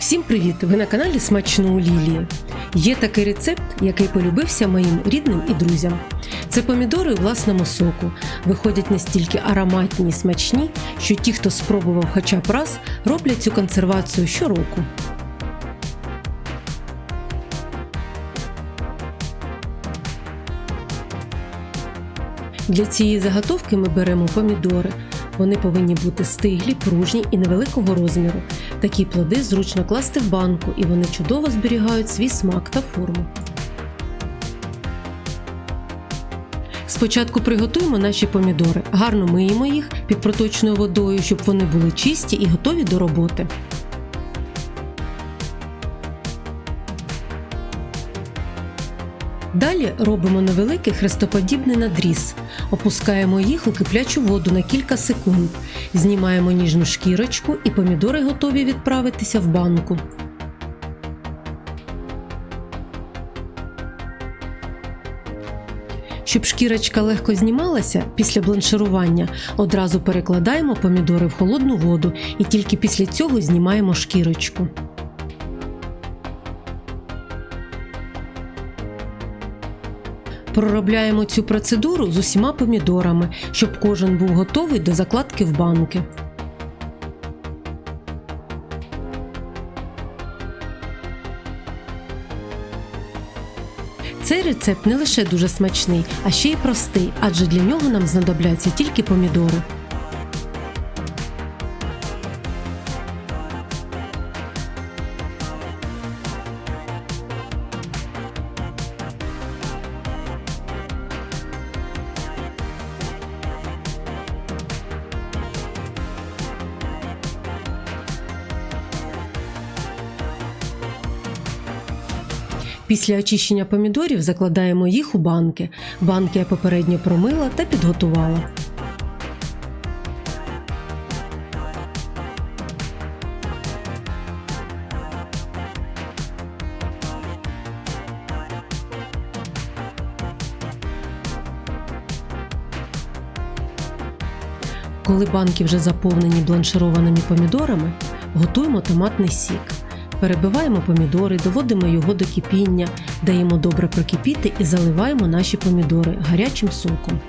Всім привіт! Ви на каналі Смачно у Лілії. Є такий рецепт, який полюбився моїм рідним і друзям. Це помідори у власному соку. Виходять настільки ароматні і смачні, що ті, хто спробував хоча б раз, роблять цю консервацію щороку. Для цієї заготовки ми беремо помідори. Вони повинні бути стиглі, пружні і невеликого розміру. Такі плоди зручно класти в банку, і вони чудово зберігають свій смак та форму. Спочатку приготуємо наші помідори. Гарно миємо їх під проточною водою, щоб вони були чисті і готові до роботи. Далі робимо невеликий хрестоподібний надріз. Опускаємо їх у киплячу воду на кілька секунд. Знімаємо ніжну шкірочку і помідори готові відправитися в банку. Щоб шкірочка легко знімалася після бланширування, одразу перекладаємо помідори в холодну воду і тільки після цього знімаємо шкірочку. Проробляємо цю процедуру з усіма помідорами, щоб кожен був готовий до закладки в банки. Цей рецепт не лише дуже смачний, а ще й простий, адже для нього нам знадобляться тільки помідори. Після очищення помідорів закладаємо їх у банки. Банки я попередньо промила та підготувала. Коли банки вже заповнені бланшированими помідорами, готуємо томатний сік. Перебиваємо помідори, доводимо його до кипіння, даємо добре прокипіти і заливаємо наші помідори гарячим соком.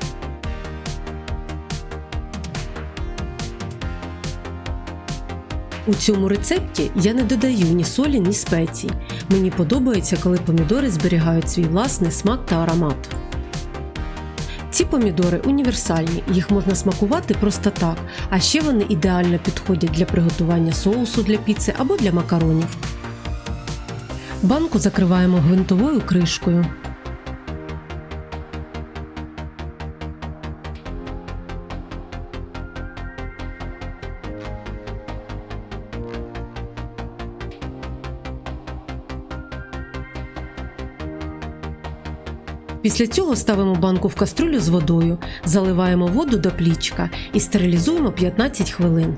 У цьому рецепті я не додаю ні солі, ні спецій. Мені подобається, коли помідори зберігають свій власний смак та аромат. Ці помідори універсальні, їх можна смакувати просто так, а ще вони ідеально підходять для приготування соусу для піци або для макаронів. Банку закриваємо гвинтовою кришкою. Після цього ставимо банку в каструлю з водою, заливаємо воду до плічка і стерилізуємо 15 хвилин.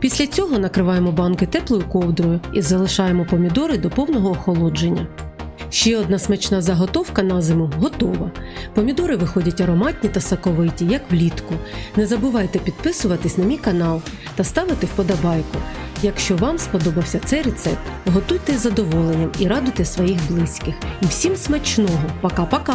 Після цього накриваємо банки теплою ковдрою і залишаємо помідори до повного охолодження. Ще одна смачна заготовка на зиму готова. Помідори виходять ароматні та соковиті, як влітку. Не забувайте підписуватись на мій канал та ставити вподобайку. Якщо вам сподобався цей рецепт, готуйте з задоволенням і радуйте своїх близьких. І всім смачного! Пока-пока!